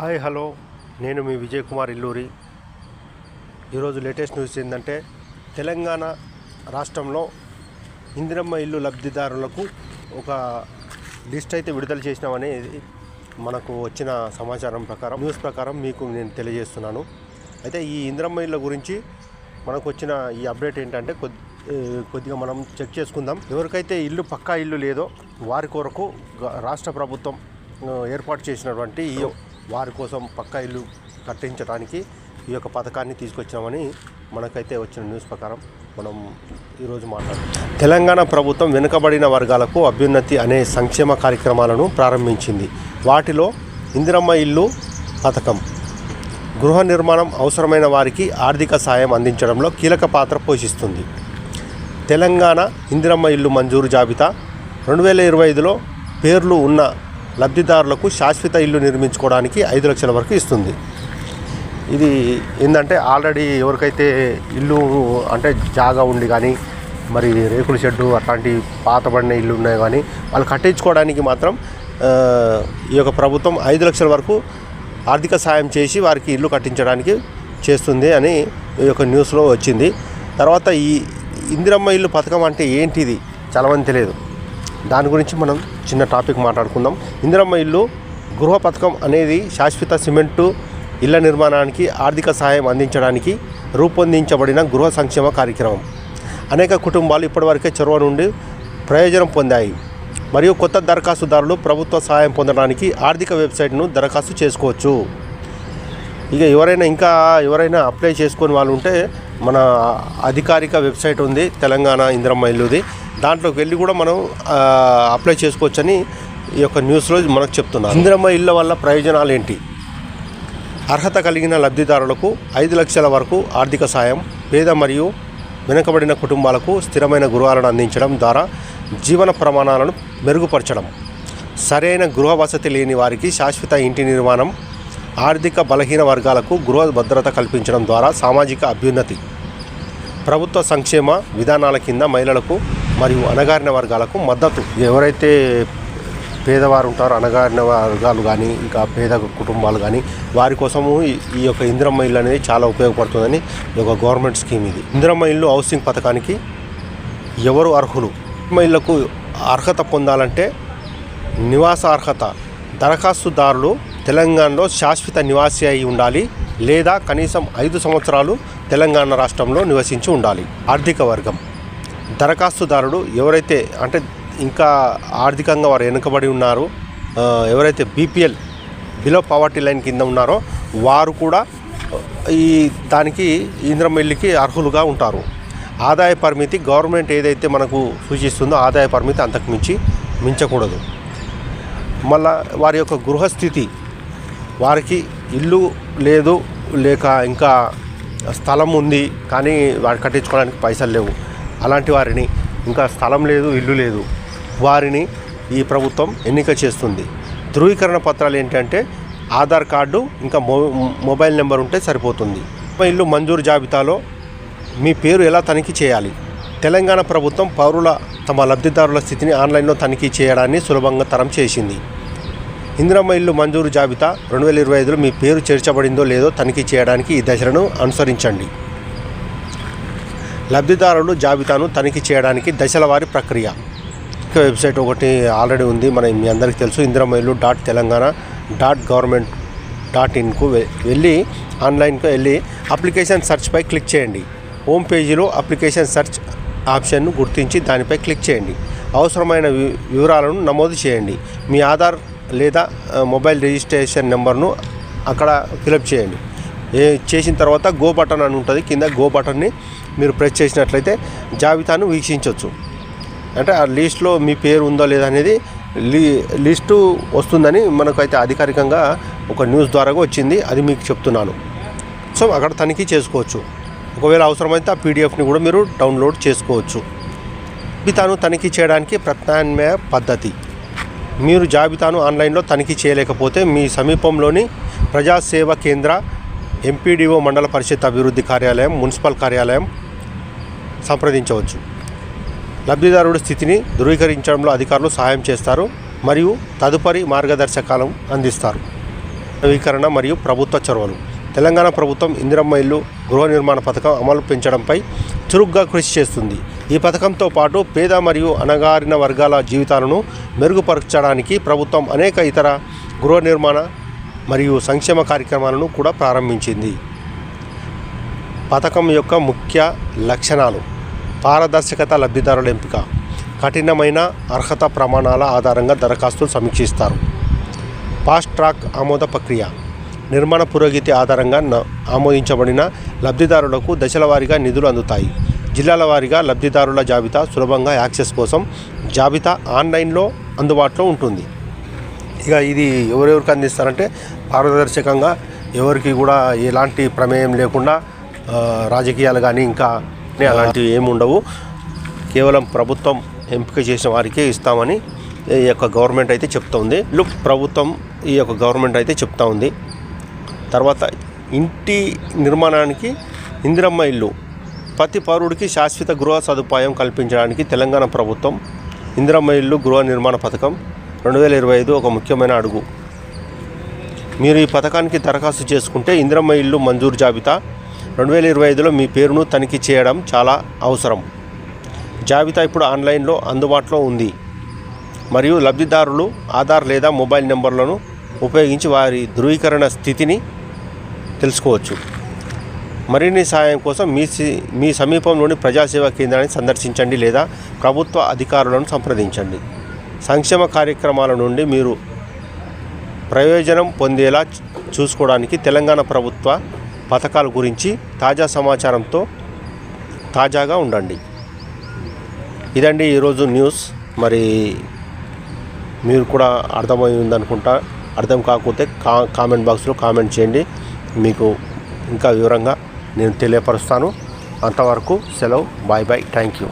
Hi hello. నేను మీ విజయ్ కుమార్ ఇల్లూరి. ఈరోజు latest news ఏంటంటే తెలంగాణ రాష్ట్రంలో ఇందిరమ్మ ఇల్లు లబ్ధిదారులకు ఒక లిస్ట్ అయితే విడుదల చేసినామని మనకు వచ్చిన సమాచారం ప్రకారం న్యూస్ ప్రకారం మీకు నేను తెలియజేస్తున్నాను. అయితే ఈ ఇందిరమ్మ ఇళ్ళ గురించి మనకు వచ్చిన ఈ అప్డేట్ ఏంటంటే కొద్ది కొద్దిగా మనం చెక్ చేసుకుందాం. ఎవరికైతే ఇల్లు పక్కా ఇల్లు లేదో వారి కొరకు రాష్ట్ర ప్రభుత్వం ఏర్పాటు చేసినటువంటి ఈ వారి కోసం పక్కా ఇల్లు కట్టించడానికి ఈ యొక్క పథకాన్ని తీసుకొచ్చామని మనకైతే వచ్చిన న్యూస్ ప్రకారం మనం ఈరోజు మాట్లాడుతున్నాం. తెలంగాణ ప్రభుత్వం వెనుకబడిన వర్గాలకు అభ్యున్నతి అనే సంక్షేమ కార్యక్రమాలను ప్రారంభించింది. వాటిలో ఇందిరమ్మ ఇల్లు పథకం గృహ నిర్మాణం అవసరమైన వారికి ఆర్థిక సాయం అందించడంలో కీలక పాత్ర పోషిస్తుంది. తెలంగాణ ఇందిరమ్మ ఇల్లు మంజూరు జాబితా రెండు వేల ఇరవై ఐదులో పేర్లు ఉన్న లబ్ధిదారులకు శాశ్వత ఇల్లు నిర్మించుకోవడానికి ఐదు లక్షల వరకు ఇస్తుంది. ఇది ఏంటంటే ఆల్రెడీ ఎవరికైతే ఇల్లు అంటే జాగా ఉండి కానీ మరి రేకుల షెడ్డు అట్లాంటి పాతబడిన ఇల్లు ఉన్నాయి కానీ వాళ్ళు కట్టించుకోవడానికి మాత్రం ఈ యొక్క ప్రభుత్వం ఐదు లక్షల వరకు ఆర్థిక సాయం చేసి వారికి ఇల్లు కట్టించడానికి చేస్తుంది అని ఈ యొక్క న్యూస్లో వచ్చింది. తర్వాత ఈ ఇందిరమ్మ ఇల్లు పథకం అంటే ఏంటిది? చాలామంది తెలియదు. దాని గురించి మనం చిన్న టాపిక్ మాట్లాడుకుందాం. ఇందిరమ్మ ఇల్లు గృహ పథకం అనేది శాశ్వత సిమెంటు ఇళ్ళ నిర్మాణానికి ఆర్థిక సహాయం అందించడానికి రూపొందించబడిన గృహ సంక్షేమ కార్యక్రమం. అనేక కుటుంబాలు ఇప్పటివరకే చొరవ నుండి ప్రయోజనం పొందాయి. మరియు కొత్త దరఖాస్తుదారులు ప్రభుత్వ సహాయం పొందడానికి ఆర్థిక వెబ్సైట్ను దరఖాస్తు చేసుకోవచ్చు. ఇక ఎవరైనా ఇంకా ఎవరైనా అప్లై చేసుకుని వాళ్ళు ఉంటే మన అధికారిక వెబ్సైట్ ఉంది తెలంగాణ ఇందిరమ్మ ఇల్లుది. దాంట్లోకి వెళ్ళి కూడా మనం అప్లై చేసుకోవచ్చని ఈ యొక్క న్యూస్లో మనకు చెప్తున్నారు. ఇందిరమ్మ ఇళ్ళ వల్ల ప్రయోజనాలు ఏంటి? అర్హత కలిగిన లబ్ధిదారులకు ఐదు లక్షల వరకు ఆర్థిక సాయం పేద మరియు వెనుకబడిన కుటుంబాలకు స్థిరమైన గృహాలను అందించడం ద్వారా జీవన ప్రమాణాలను మెరుగుపరచడం. సరైన గృహ వసతి లేని వారికి శాశ్వత ఇంటి నిర్మాణం ఆర్థిక బలహీన వర్గాలకు గృహ భద్రత కల్పించడం ద్వారా సామాజిక అభ్యున్నతి. ప్రభుత్వ సంక్షేమ విధానాల కింద మహిళలకు మరియు అణగారిన వర్గాలకు మద్దతు. ఎవరైతే పేదవారు ఉంటారో అణగారిన వర్గాలు కానీ ఇంకా పేద కుటుంబాలు కానీ వారి కోసము ఈ- యొక్క ఇందిరమ్మ ఇల్లు అనేది చాలా ఉపయోగపడుతుందని ఈ యొక్క గవర్నమెంట్ స్కీమ్ ఇది. ఇందిరమ్మ ఇల్లు హౌసింగ్ పథకానికి ఎవరు అర్హులు? ఇళ్ళకు అర్హత పొందాలంటే నివాస అర్హత దరఖాస్తుదారులు తెలంగాణలో శాశ్వత నివాసి అయి ఉండాలి లేదా కనీసం ఐదు సంవత్సరాలు తెలంగాణ రాష్ట్రంలో నివసించి ఉండాలి. ఆర్థిక వర్గం. దరఖాస్తుదారుడు ఎవరైతే అంటే ఇంకా ఆర్థికంగా వారు వెనుకబడి ఉన్నారో ఎవరైతే బీపీఎల్ బిలో పవర్టీ లైన్ కింద ఉన్నారో వారు కూడా ఈ దానికి ఇంద్రమ్మ ఇల్లుకి అర్హులుగా ఉంటారు. ఆదాయ పరిమితి గవర్నమెంట్ ఏదైతే మనకు సూచిస్తుందో ఆదాయ పరిమితి అంతకు మించి మించకూడదు. మళ్ళా వారి యొక్క గృహస్థితి వారికి ఇల్లు లేదు లేక ఇంకా స్థలం ఉంది కానీ వారు కట్టించుకోవడానికి పైసలు లేవు. అలాంటి వారిని ఇంకా స్థలం లేదు ఇల్లు లేదు. వారిని ఈ ప్రభుత్వం ఎన్నిక చేస్తుంది. ధృవీకరణ పత్రాలు ఏంటంటే ఆధార్ కార్డు ఇంకా మొ మొబైల్ నెంబర్ ఉంటే సరిపోతుంది. ఇల్లు మంజూరు జాబితాలో మీ పేరు ఎలా తనిఖీ చేయాలి? తెలంగాణ ప్రభుత్వం పౌరుల తమ లబ్ధిదారుల స్థితిని ఆన్లైన్లో తనిఖీ చేయడాన్ని సులభంగా తరం చేసింది. ఇందిరమ్మ ఇల్లు మంజూరు జాబితా రెండు వేల ఇరవై ఐదులో మీ పేరు చేర్చబడిందో లేదో తనిఖీ చేయడానికి ఈ దశలను అనుసరించండి. లబ్ధిదారులు జాబితాను తనిఖీ చేయడానికి దశలవారీ ప్రక్రియ. ఇక వెబ్సైట్ ఒకటి ఆల్రెడీ ఉంది మన మీ అందరికీ తెలుసు ఇందిరామైలు dot Telangana dot government dot ఇన్కు వె- వెళ్ళి ఆన్లైన్కు వెళ్ళి అప్లికేషన్ సెర్చ్పై క్లిక్ చేయండి. హోమ్ పేజీలో అప్లికేషన్ సెర్చ్ ఆప్షన్ను గుర్తించి దానిపై క్లిక్ చేయండి. అవసరమైన వి- వివరాలను నమోదు చేయండి. మీ ఆధార్ లేదా మొబైల్ రిజిస్ట్రేషన్ నెంబర్ను అక్కడ ఫిలప్ చేయండి. చేసిన తర్వాత గో బటన్ అని ఉంటుంది. కింద గో బటన్ని మీరు ప్రెస్ చేసినట్లయితే జాబితాను వీక్షించవచ్చు అంటే ఆ లిస్ట్లో మీ పేరు ఉందో లేదా అనేది లీ లిస్టు వస్తుందని మనకైతే అధికారికంగా ఒక న్యూస్ ద్వారా వచ్చింది. అది మీకు చెప్తున్నాను. సో అక్కడ తనిఖీ చేసుకోవచ్చు. ఒకవేళ అవసరమైతే ఆ పీడిఎఫ్ని కూడా మీరు డౌన్లోడ్ చేసుకోవచ్చు. జాబితాను తనిఖీ చేయడానికి ప్రత్యామ్నాయ పద్ధతి. మీరు జాబితాను ఆన్లైన్లో తనిఖీ చేయలేకపోతే మీ సమీపంలోని ప్రజాసేవ కేంద్ర ఎంపీడీఓ మండల పరిషత్ అభివృద్ధి కార్యాలయం మున్సిపల్ కార్యాలయం సంప్రదించవచ్చు. లబ్ధిదారుడి స్థితిని ధృవీకరించడంలో అధికారులు సహాయం చేస్తారు మరియు తదుపరి మార్గదర్శకాలను అందిస్తారు. నవీకరణ మరియు ప్రభుత్వ చొరవలు. తెలంగాణ ప్రభుత్వం ఇందిరమ్మ ఇల్లు గృహ నిర్మాణ పథకం అమలు పెంచడంపై చురుగ్గా కృషి చేస్తుంది. ఈ పథకంతో పాటు పేద మరియు అణగారిన వర్గాల జీవితాలను మెరుగుపరచడానికి ప్రభుత్వం అనేక ఇతర గృహ నిర్మాణ మరియు సంక్షేమ కార్యక్రమాలను కూడా ప్రారంభించింది. పథకం యొక్క ముఖ్య లక్షణాలు. పారదర్శకత లబ్ధిదారుల ఎంపిక. కఠినమైన అర్హత ప్రమాణాల ఆధారంగా దరఖాస్తులు సమీక్షిస్తారు. ఫాస్ట్ ట్రాక్ ఆమోద ప్రక్రియ. నిర్మాణ పురోగతి ఆధారంగా న- ఆమోదించబడిన లబ్ధిదారులకు దశల వారీగా నిధులు అందుతాయి. జిల్లాల వారీగా లబ్ధిదారుల జాబితా సులభంగా యాక్సెస్ కోసం జాబితా ఆన్లైన్లో అందుబాటులో ఉంటుంది. ఇక ఇది ఎవరెవరికి అందిస్తారంటే పారదర్శకంగా ఎవరికి కూడా ఎలాంటి ప్రమేయం లేకుండా రాజకీయాలు కానీ ఇంకా అలాంటివి ఏమి ఉండవు. కేవలం ప్రభుత్వం ఎంపిక చేసిన వారికే ఇస్తామని ఈ యొక్క గవర్నమెంట్ అయితే చెప్తోంది. లుక్ ప్రభుత్వం ఈ యొక్క గవర్నమెంట్ అయితే చెప్తా ఉంది. తర్వాత ఇంటి నిర్మాణానికి ఇందిరమ్మ ఇల్లు ప్రతి పౌరుడికి శాశ్వత గృహ సదుపాయం కల్పించడానికి తెలంగాణ ప్రభుత్వం ఇందిరమ్మ ఇల్లు గృహ నిర్మాణ పథకం రెండు వేల ఇరవై ఐదు ఒక ముఖ్యమైన అడుగు. మీరు ఈ పథకానికి దరఖాస్తు చేసుకుంటే ఇందిరమ్మ ఇల్లు మంజూరు జాబితా. రెండు వేల ఇరవై ఐదులో మీ పేరును తనిఖీ చేయడం చాలా అవసరం. జాబితా ఇప్పుడు ఆన్లైన్లో అందుబాటులో ఉంది. మరియు లబ్ధిదారులు ఆధార్ లేదా మొబైల్ నెంబర్లను ఉపయోగించి వారి ధృవీకరణ స్థితిని తెలుసుకోవచ్చు. మరిన్ని సహాయం కోసం మీ సి- మీ సమీపంలోని ప్రజాసేవా కేంద్రాన్ని సందర్శించండి లేదా ప్రభుత్వ అధికారులను సంప్రదించండి. సంక్షేమ కార్యక్రమాల నుండి మీరు ప్రయోజనం పొందేలా చూసుకోవడానికి తెలంగాణ ప్రభుత్వ పథకాల గురించి తాజా సమాచారంతో తాజాగా ఉండండి. ఇదండి ఈరోజు న్యూస్. మరి మీరు కూడా అర్థమై ఉందనుకుంటా అర్థం కాకపోతే కా కామెంట్ బాక్స్లో కామెంట్ చేయండి. మీకు ఇంకా వివరంగా నేను తెలియపరుస్తాను. అంతవరకు సెలవు. Bye bye. Thank you.